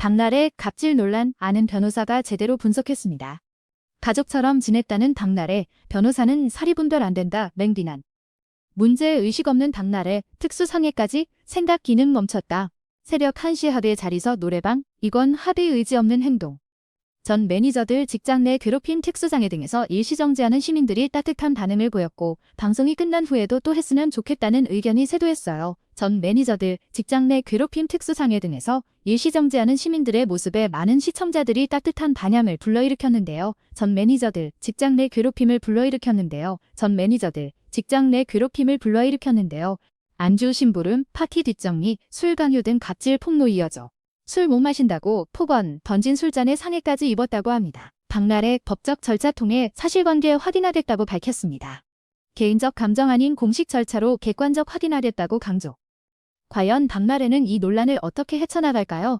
박날의 갑질 논란 아는 변호사가 제대로 분석했습니다. 가족처럼 지냈다는 박날의 변호사는 사리분별 안 된다 맹비난. 문제 의식 없는 박날의 특수상해까지 생각 기능 멈췄다. 새벽 1시 하루에 자리서 노래방 이건 합의 의지 없는 행동. 전 매니저들 직장 내 괴롭힘 특수장애 등에서 일시정지하는 시민들이 따뜻한 반응을 보였고 방송이 끝난 후에도 또 했으면 좋겠다는 의견이 쇄도했어요. 전 매니저들 직장 내 괴롭힘 특수장애 등에서 일시정지하는 시민들의 모습에 많은 시청자들이 따뜻한 반향을 불러일으켰는데요. 전 매니저들 직장 내 괴롭힘을 불러일으켰는데요. 전 매니저들 직장 내 괴롭힘을 불러일으켰는데요. 안주 심부름, 파티 뒷정리, 술 강요 등 갑질 폭로 이어져 술 못 마신다고 폭언, 던진 술잔에 상해까지 입었다고 합니다. 박날의 법적 절차 통해 사실관계 확인하겠다고 밝혔습니다. 개인적 감정 아닌 공식 절차로 객관적 확인하겠다고 강조. 과연 박날에는 이 논란을 어떻게 헤쳐나갈까요?